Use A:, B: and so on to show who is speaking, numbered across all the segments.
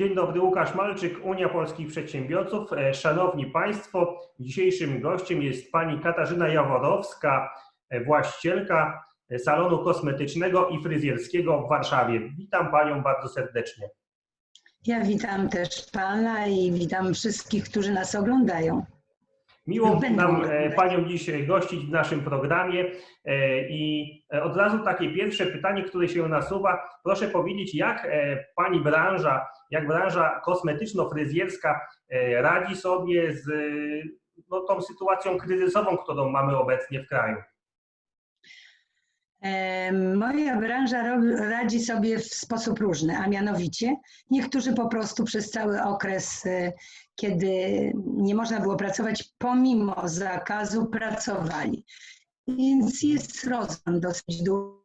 A: Dzień dobry, Łukasz Malczyk, Unia Polskich Przedsiębiorców. E, Szanowni Państwo, dzisiejszym gościem jest pani Katarzyna Jaworowska, e, właścicielka e, salonu kosmetycznego i fryzjerskiego w Warszawie. Witam panią bardzo serdecznie.
B: Ja witam też Pana i witam wszystkich, którzy nas oglądają.
A: Miło nam e, panią dziś gościć w naszym programie e, i e, od razu takie pierwsze pytanie, które się nasuwa. Proszę powiedzieć, jak pani branża, jak branża kosmetyczno-fryzjerska radzi sobie z no, tą sytuacją kryzysową, którą mamy obecnie w kraju?
B: Moja branża radzi sobie w sposób różny, a mianowicie niektórzy po prostu przez cały okres, kiedy nie można było pracować, pomimo zakazu pracowali. Więc jest rozwój dosyć duży.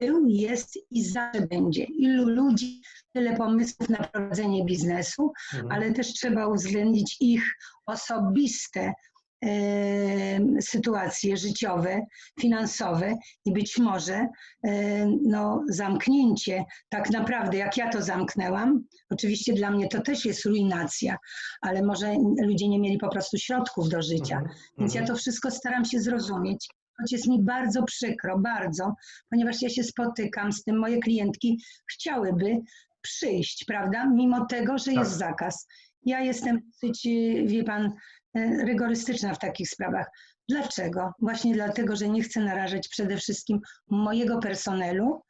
B: Był, jest i zawsze będzie. Ilu ludzi, tyle pomysłów na prowadzenie biznesu,
A: Mhm.
B: ale też trzeba uwzględnić ich osobiste sytuacje życiowe, finansowe i być może no, zamknięcie, tak naprawdę jak ja to zamknęłam, oczywiście dla mnie to też jest ruinacja, ale może ludzie nie mieli po prostu środków do życia,
A: Mhm.
B: więc ja
A: Mhm.
B: to wszystko staram się zrozumieć. Choć jest mi bardzo przykro, bardzo, ponieważ ja się spotykam z tym, moje klientki chciałyby przyjść, prawda, mimo tego, że jest
A: Tak.
B: zakaz. Ja jestem dosyć, wie pan, rygorystyczna w takich sprawach. Dlaczego? Właśnie dlatego, że nie chcę narażać przede wszystkim mojego personelu,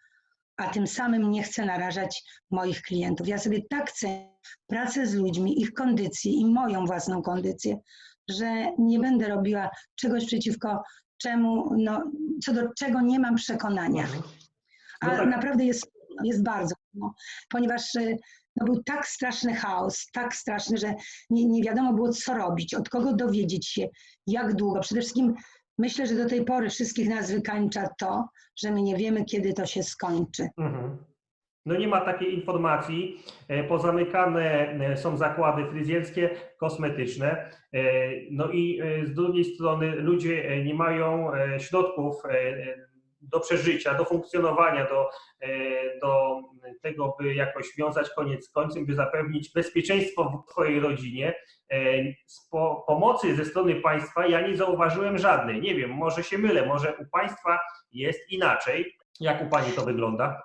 B: a tym samym nie chcę narażać moich klientów. Ja sobie tak cenię pracę z ludźmi, ich kondycję i moją własną kondycję, że nie będę robiła czegoś przeciwko czemu, no, co do czego nie mam przekonania.
A: Mhm.
B: A
A: No tak.
B: naprawdę jest, jest bardzo, no, ponieważ y, no, był tak straszny chaos, tak straszny, że nie, nie wiadomo było, co robić, od kogo dowiedzieć się, jak długo. Przede wszystkim myślę, że do tej pory wszystkich nas wykańcza to, że my nie wiemy, kiedy to się skończy.
A: Mhm. No nie ma takiej informacji. E, Pozamykane e, są zakłady fryzjerskie, kosmetyczne. E, No i z drugiej strony ludzie nie mają środków do przeżycia, do funkcjonowania, do, e, do tego, by jakoś wiązać koniec z końcem, by zapewnić bezpieczeństwo w swojej rodzinie. E, Z po, pomocy ze strony państwa ja nie zauważyłem żadnej. Nie wiem, może się mylę, może u państwa jest inaczej. Jak u pani to wygląda?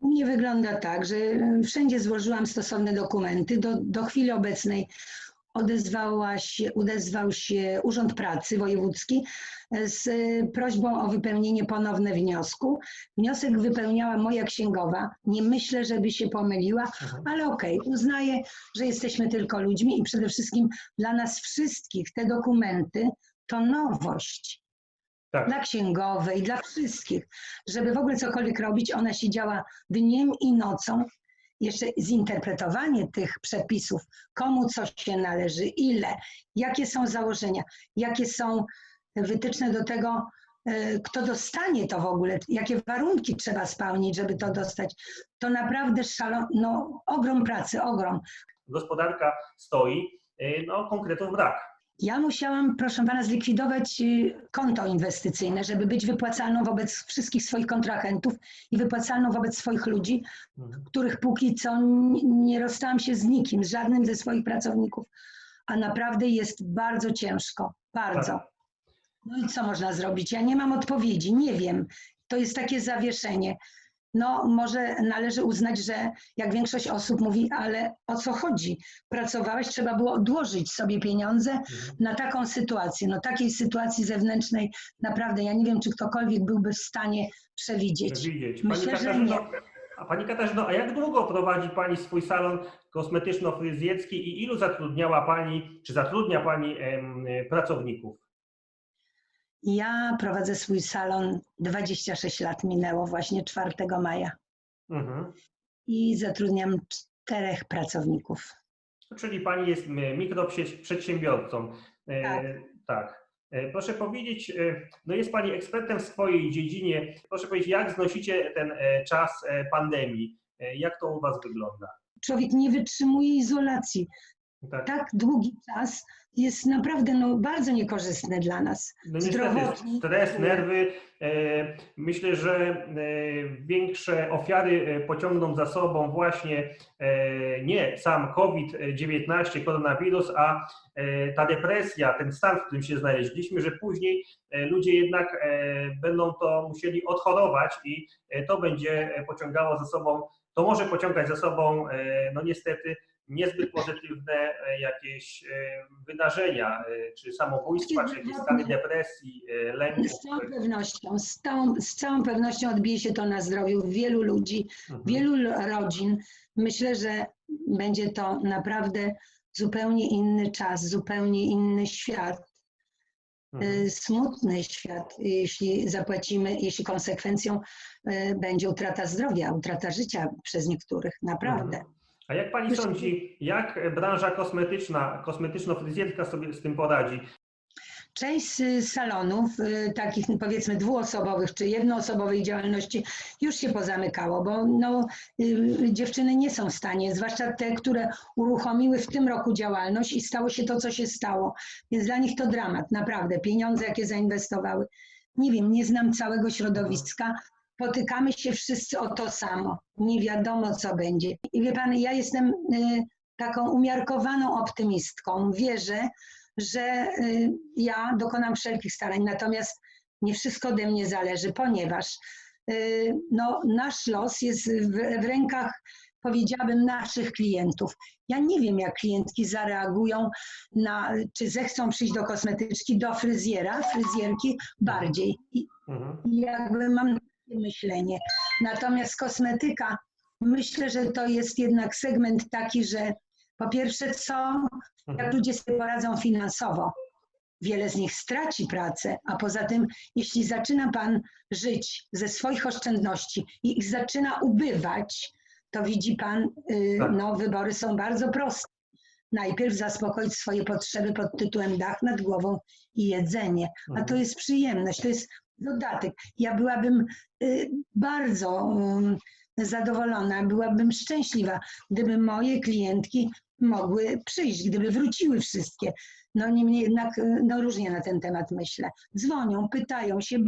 B: U mnie wygląda tak, że wszędzie złożyłam stosowne dokumenty. Do, do chwili obecnej odezwała się, odezwał się Urząd Pracy Wojewódzki z e, prośbą o wypełnienie ponowne wniosku. Wniosek wypełniała moja księgowa. Nie myślę, żeby się pomyliła, ale okej, uznaję, że jesteśmy tylko ludźmi i przede wszystkim dla nas wszystkich te dokumenty to nowość
A: Tak.
B: dla księgowej, dla wszystkich, żeby w ogóle cokolwiek robić, ona siedziała dniem i nocą. Jeszcze zinterpretowanie tych przepisów, komu coś się należy, ile, jakie są założenia, jakie są wytyczne do tego, e, kto dostanie to w ogóle, jakie warunki trzeba spełnić, żeby to dostać. To naprawdę szalo, no, ogrom pracy, ogrom.
A: Gospodarka stoi, y, no konkretów brak.
B: Ja musiałam, proszę pana, zlikwidować y, konto inwestycyjne, żeby być wypłacalną wobec wszystkich swoich kontrahentów i wypłacalną wobec swoich ludzi,
A: Mhm.
B: których póki co nie rozstałam się z nikim, z żadnym ze swoich pracowników. A naprawdę jest bardzo ciężko, bardzo.
A: Tak.
B: No i co można zrobić? Ja nie mam odpowiedzi, nie wiem. To jest takie zawieszenie. No, może należy uznać, że jak większość osób mówi, ale o co chodzi? Pracowałeś, trzeba było odłożyć sobie pieniądze
A: Mhm.
B: na taką sytuację. No takiej sytuacji zewnętrznej naprawdę ja nie wiem, czy ktokolwiek byłby w stanie przewidzieć.
A: Widzieć.
B: Myślę, że
A: Katarzyno, a Pani Katarzyno, a jak długo prowadzi Pani swój salon kosmetyczno-fryzjerski i ilu zatrudniała Pani, czy zatrudnia Pani em, pracowników?
B: Ja prowadzę swój salon 26 lat minęło, właśnie 4 maja
A: Mhm.
B: i zatrudniam czterech pracowników.
A: Czyli Pani jest mikroprzedsiębiorcą. E,
B: Tak.
A: tak. E, Proszę powiedzieć, e, no jest Pani ekspertem w swojej dziedzinie. Proszę powiedzieć, jak znosicie ten e, czas e, pandemii? E, Jak to u Was wygląda?
B: Człowiek nie wytrzymuje izolacji.
A: Tak.
B: tak długi czas jest naprawdę no, bardzo niekorzystny dla nas.
A: No niestety, stres, nerwy. e, Myślę, że e, większe ofiary e, pociągną za sobą właśnie nie sam COVID-19, koronawirus, a ta depresja, ten stan, w którym się znaleźliśmy, że później ludzie jednak będą to musieli odchorować i to będzie pociągało za sobą, to może pociągać za sobą, no niestety, niezbyt pozytywne e, jakieś e, wydarzenia, e, czy samobójstwa, czy jakieś stany depresji, lęków.
B: Z całą pewnością, z całą, z całą pewnością odbije się to na zdrowiu wielu ludzi,
A: Mhm.
B: wielu rodzin. Myślę, że będzie to naprawdę zupełnie inny czas, zupełnie inny świat,
A: Mhm.
B: smutny świat, jeśli zapłacimy, jeśli konsekwencją będzie utrata zdrowia, utrata życia przez niektórych, naprawdę.
A: Mhm. A jak pani
B: Myślę,
A: sądzi, jak branża kosmetyczna, kosmetyczno-fryzjerska sobie z tym poradzi?
B: Część z salonów, y, takich powiedzmy dwuosobowych czy jednoosobowej działalności już się pozamykało, bo no, y, dziewczyny nie są w stanie, zwłaszcza te, które uruchomiły w tym roku działalność i stało się to, co się stało. Więc dla nich to dramat, naprawdę. Pieniądze, jakie zainwestowały. Nie wiem, nie znam całego środowiska. Potykamy się wszyscy o to samo. Nie wiadomo, co będzie. I wie pan, ja jestem y, taką umiarkowaną optymistką. Wierzę, że y, ja dokonam wszelkich starań, natomiast nie wszystko ode mnie zależy, ponieważ y, no, nasz los jest w, w rękach, powiedziałabym, naszych klientów. Ja nie wiem, jak klientki zareagują na, czy zechcą przyjść do kosmetyczki, do fryzjera, fryzjerki bardziej. I
A: Mhm.
B: jakby mam myślenie. Natomiast kosmetyka, myślę, że to jest jednak segment taki, że po pierwsze, co jak
A: Mhm.
B: ludzie sobie poradzą finansowo. Wiele z nich straci pracę, a poza tym, jeśli zaczyna Pan żyć ze swoich oszczędności i ich zaczyna ubywać, to widzi Pan, y,
A: Tak.
B: no, wybory są bardzo proste. Najpierw zaspokoić swoje potrzeby pod tytułem dach nad głową i jedzenie, a to
A: Mhm.
B: jest przyjemność, to jest dodatek. Ja byłabym y, bardzo ym, zadowolona, byłabym szczęśliwa, gdyby moje klientki mogły przyjść, gdyby wróciły wszystkie. No niemniej jednak y, no, różnie na ten temat myślę. Dzwonią, pytają się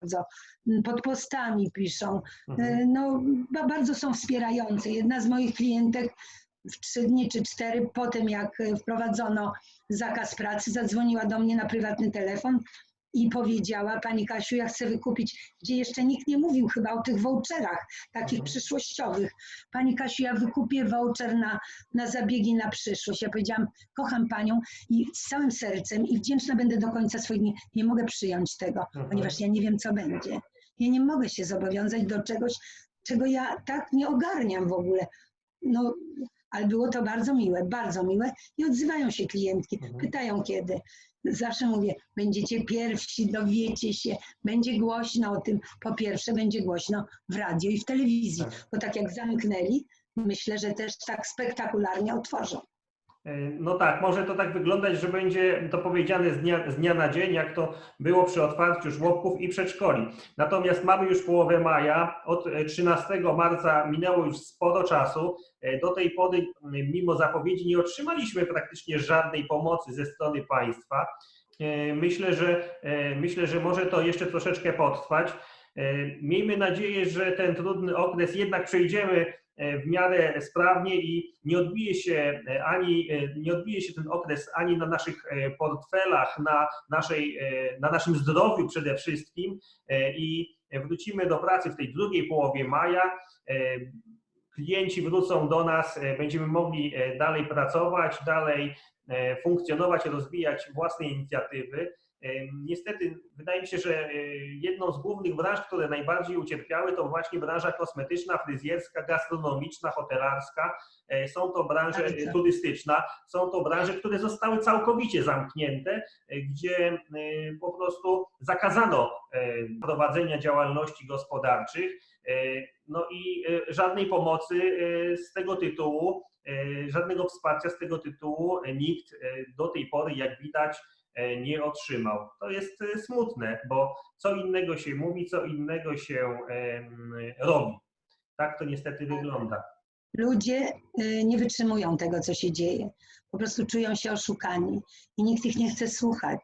B: bardzo, y, pod postami piszą.
A: Mhm.
B: Y, No ba- bardzo są wspierające. Jedna z moich klientek w trzy dni czy cztery po tym, jak y, wprowadzono zakaz pracy, zadzwoniła do mnie na prywatny telefon i powiedziała, Pani Kasiu, ja chcę wykupić, gdzie jeszcze nikt nie mówił chyba o tych voucherach, takich
A: Mhm.
B: przyszłościowych. Pani Kasiu, ja wykupię voucher na, na zabiegi na przyszłość. Ja powiedziałam, kocham Panią i z całym sercem i wdzięczna będę do końca swoich dni. Nie mogę przyjąć tego,
A: Mhm.
B: ponieważ ja nie wiem, co będzie. Ja nie mogę się zobowiązać do czegoś, czego ja tak nie ogarniam w ogóle. No, ale było to bardzo miłe, bardzo miłe i odzywają się klientki,
A: Mhm.
B: pytają kiedy. Zawsze mówię, będziecie pierwsi, dowiecie się, będzie głośno o tym. Po pierwsze, będzie głośno w radio i w telewizji,
A: Tak.
B: bo tak jak zamknęli, myślę, że też tak spektakularnie otworzą.
A: E, No tak, może to tak wyglądać, że będzie to powiedziane z dnia, z dnia na dzień, jak to było przy otwarciu żłobków i przedszkoli. Natomiast mamy już połowę maja, od e, 13 marca minęło już sporo czasu. E, Do tej pory, mimo zapowiedzi, nie otrzymaliśmy praktycznie żadnej pomocy ze strony państwa. E, Myślę, że e, myślę, że może to jeszcze troszeczkę potrwać. E, Miejmy nadzieję, że ten trudny okres jednak przejdziemy e, w miarę sprawnie i nie odbije się e, ani e, nie odbije się ten okres ani na naszych e, portfelach, na, naszej, e, na naszym zdrowiu przede wszystkim e, i wrócimy do pracy w tej drugiej połowie maja. E, Klienci wrócą do nas, e, będziemy mogli e, dalej pracować, dalej e, funkcjonować, rozwijać własne inicjatywy. Niestety, wydaje mi się, że e, jedną z głównych branż, które najbardziej ucierpiały, to właśnie branża kosmetyczna, fryzjerska, gastronomiczna, hotelarska. E, Są to branże turystyczna, są to branże, które zostały całkowicie zamknięte, e, gdzie po prostu zakazano prowadzenia działalności gospodarczych. No i żadnej pomocy z tego tytułu, żadnego wsparcia z tego tytułu nikt do tej pory, jak widać, nie otrzymał. To jest e, smutne, bo co innego się mówi, co innego się robi. Tak to niestety wygląda.
B: ludzie y, nie wytrzymują tego, co się dzieje. Po prostu czują się oszukani i nikt ich nie chce słuchać.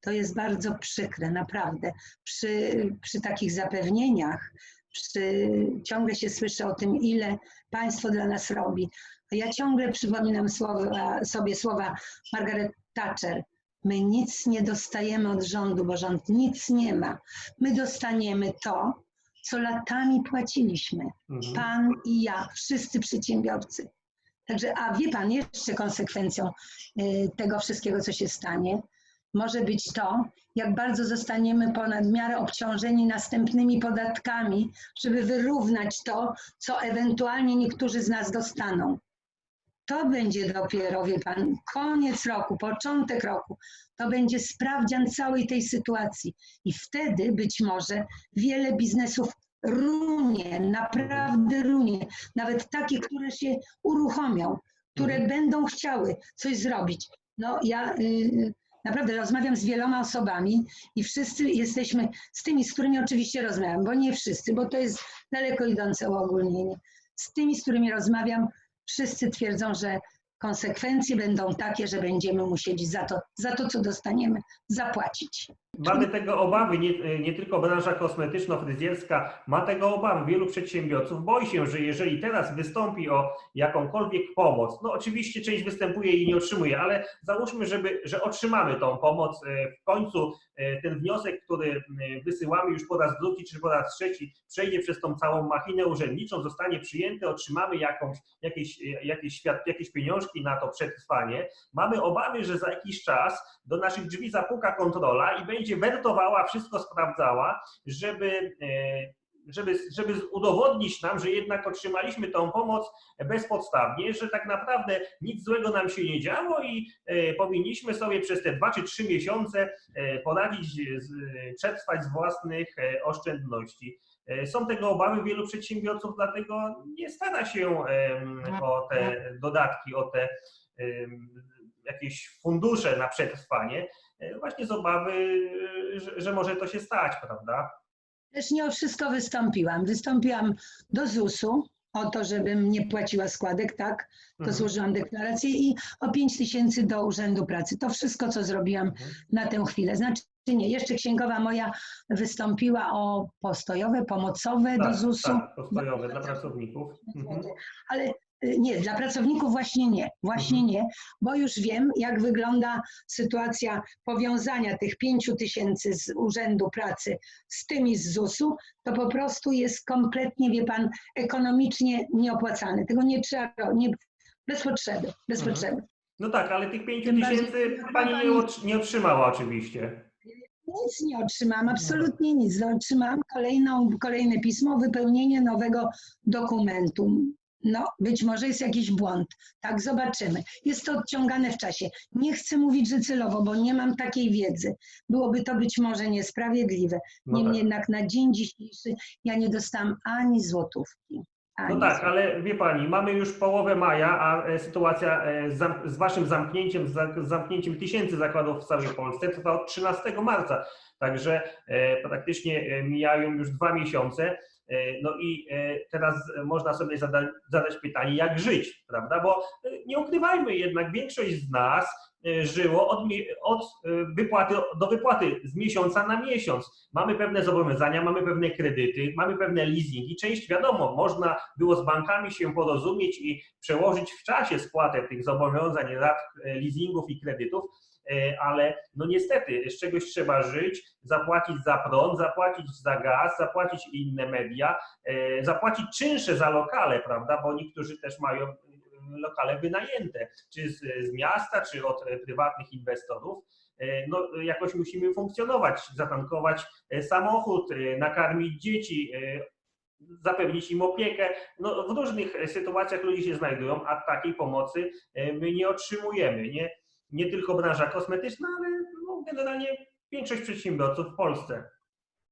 B: To jest bardzo przykre, naprawdę. Przy, przy takich zapewnieniach, przy, ciągle się słyszy o tym, ile państwo dla nas robi. A ja ciągle przypominam słowa, sobie słowa Margaret Thatcher. My nic nie dostajemy od rządu, bo rząd nic nie ma. My dostaniemy to, co latami płaciliśmy.
A: Mhm.
B: Pan i ja, wszyscy przedsiębiorcy. Także, a wie Pan, jeszcze konsekwencją y, tego wszystkiego, co się stanie, może być to, jak bardzo zostaniemy ponad miarę obciążeni następnymi podatkami, żeby wyrównać to, co ewentualnie niektórzy z nas dostaną. To będzie dopiero, wie Pan, koniec roku, początek roku. To będzie sprawdzian całej tej sytuacji. I wtedy być może wiele biznesów runie, naprawdę runie. Nawet takie, które się uruchomią, które
A: Mhm.
B: będą chciały coś zrobić. No ja y, naprawdę rozmawiam z wieloma osobami i wszyscy jesteśmy z tymi, z którymi oczywiście rozmawiam, bo nie wszyscy, bo to jest daleko idące uogólnienie. Z tymi, z którymi rozmawiam, wszyscy twierdzą, że konsekwencje będą takie, że będziemy musieli za to, za to co dostaniemy, zapłacić.
A: Mamy tego obawy, nie, nie tylko branża kosmetyczno-fryzjerska ma tego obawy. Wielu przedsiębiorców boi się, że jeżeli teraz wystąpi o jakąkolwiek pomoc, no oczywiście część występuje i nie otrzymuje, ale załóżmy, żeby, że otrzymamy tą pomoc e, w końcu e, ten wniosek, który e, wysyłamy już po raz drugi czy po raz trzeci, przejdzie przez tą całą machinę urzędniczą, zostanie przyjęty, otrzymamy jakąś, jakieś, jakieś, jakieś pieniążki na to przetrwanie. Mamy obawy, że za jakiś czas do naszych drzwi zapuka kontrola i będzie wertowała, wszystko sprawdzała, żeby, e, żeby, żeby udowodnić nam, że jednak otrzymaliśmy tą pomoc bezpodstawnie, że tak naprawdę nic złego nam się nie działo i e, powinniśmy sobie przez te dwa czy trzy miesiące e, poradzić, przetrwać z własnych oszczędności. Są tego obawy wielu przedsiębiorców, dlatego nie stara się o te dodatki, o te jakieś fundusze na przetrwanie, e, właśnie z obawy, e, że, że może to się stać, prawda?
B: Też nie o wszystko wystąpiłam. Wystąpiłam do ZUS-u o to, żebym nie płaciła składek, tak? To
A: Mhm.
B: złożyłam deklarację i o 5 tysięcy do Urzędu Pracy. To wszystko, co zrobiłam
A: Mhm.
B: na tę chwilę. Znaczy nie, jeszcze księgowa moja wystąpiła o postojowe, pomocowe do
A: Tak,
B: ZUS-u.
A: tak, postojowe dla pracowników. Mhm.
B: Ale nie, dla pracowników właśnie nie, właśnie
A: Mhm.
B: nie, bo już wiem, jak wygląda sytuacja powiązania tych pięciu tysięcy z Urzędu Pracy z tymi z ZUS-u, to po prostu jest kompletnie, wie pan, ekonomicznie nieopłacalne. Tego nie trzeba, nie, bez potrzeby, bez
A: Mhm.
B: potrzeby.
A: No tak, ale tych 5
B: Tym bardziej-
A: tysięcy pani nie, otr- nie otrzymała oczywiście.
B: Nic nie otrzymałam, absolutnie nic. No, Otrzymałam kolejną, kolejne pismo, wypełnienie nowego dokumentu. No, być może jest jakiś błąd. Tak, zobaczymy. Jest to odciągane w czasie. Nie chcę mówić, że celowo, bo nie mam takiej wiedzy. Byłoby to być może niesprawiedliwe.
A: No
B: Niemniej
A: tak.
B: jednak na dzień dzisiejszy ja nie dostałam ani złotówki. Ani
A: No tak,
B: złotówki.
A: ale wie pani, mamy już połowę maja, a e, sytuacja e, z, waszym zamknięciem, z za- z zamknięciem tysięcy zakładów w całej Polsce trwa od 13 marca. Także e, praktycznie mijają już dwa miesiące. E, No i e, teraz można sobie zada, zadać pytanie, jak żyć, prawda? Bo e, nie ukrywajmy jednak, większość z nas żyło od, od wypłaty do wypłaty z miesiąca na miesiąc. Mamy pewne zobowiązania, mamy pewne kredyty, mamy pewne leasingi. Część wiadomo, można było z bankami się porozumieć i przełożyć w czasie spłatę tych zobowiązań, leasingów i kredytów, ale no niestety z czegoś trzeba żyć, zapłacić za prąd, zapłacić za gaz, zapłacić inne media, e, zapłacić czynsze za lokale, prawda, bo niektórzy też mają e, lokale wynajęte, czy z, z miasta, czy od e, prywatnych inwestorów. E, No, jakoś musimy funkcjonować, zatankować e, samochód, e, nakarmić dzieci, e, zapewnić im opiekę. No, w różnych e, sytuacjach ludzie się znajdują, a takiej pomocy e, my nie otrzymujemy. Nie, nie tylko branża kosmetyczna, ale no, generalnie większość przedsiębiorców w Polsce.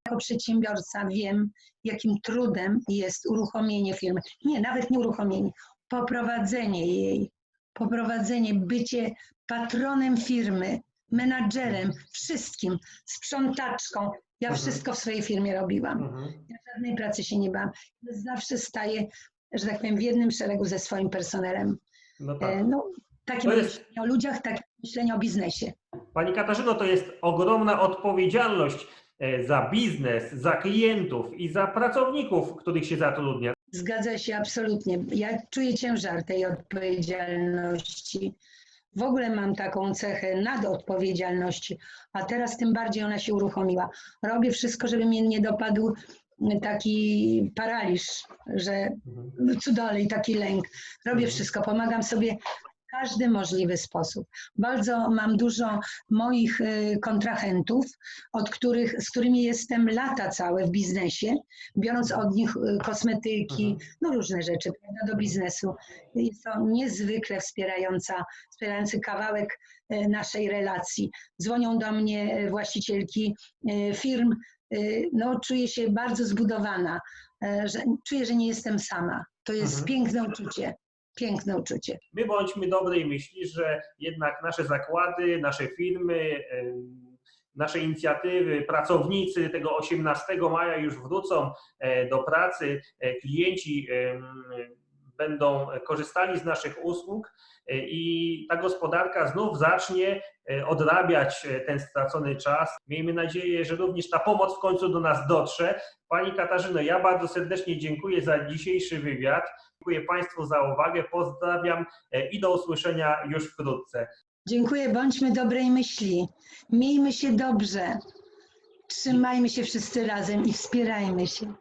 B: jako przedsiębiorca wiem, jakim trudem jest uruchomienie firmy. Nie, nawet nie uruchomienie, poprowadzenie jej, poprowadzenie, bycie patronem firmy, menadżerem, wszystkim, sprzątaczką. Ja
A: Mhm.
B: wszystko w swojej firmie robiłam.
A: Mhm.
B: Ja żadnej pracy się nie bałam. Zawsze staję że tak powiem, w jednym szeregu ze swoim personelem.
A: No
B: E,
A: tak.
B: No, takie
A: jest-
B: myślenie o ludziach, takie myślenie o biznesie.
A: Pani Katarzyno, to jest ogromna odpowiedzialność e, za biznes, za klientów i za pracowników, których się zatrudnia.
B: Zgadza się absolutnie. Ja czuję ciężar tej odpowiedzialności. W ogóle mam taką cechę nadodpowiedzialności, a teraz tym bardziej ona się uruchomiła. Robię wszystko, żeby mnie nie dopadł taki paraliż, że
A: Mhm.
B: co dalej, taki lęk. Robię
A: Mhm.
B: wszystko, pomagam sobie każdy możliwy sposób. Bardzo mam dużo moich y, kontrahentów, od których, z którymi jestem lata całe w biznesie, biorąc od nich y, kosmetyki,
A: Mhm.
B: no różne rzeczy prawda, do biznesu. Jest to niezwykle wspierająca, wspierający kawałek y, naszej relacji. Dzwonią do mnie właścicielki firm, no czuję się bardzo zbudowana, że czuję, że nie jestem sama. To jest
A: Mhm.
B: piękne uczucie, piękne uczucie.
A: My bądźmy dobrej myśli, że jednak nasze zakłady, nasze firmy, em, nasze inicjatywy, pracownicy tego 18 maja już wrócą e, do pracy, e, klienci będą korzystali z naszych usług e, i ta gospodarka znów zacznie e, odrabiać e, ten stracony czas. Miejmy nadzieję, że również ta pomoc w końcu do nas dotrze. Pani Katarzyno, ja bardzo serdecznie dziękuję za dzisiejszy wywiad. Dziękuję Państwu za uwagę. Pozdrawiam e, i do usłyszenia już wkrótce.
B: Dziękuję, bądźmy dobrej myśli. Miejmy się dobrze. Trzymajmy się wszyscy razem i wspierajmy się.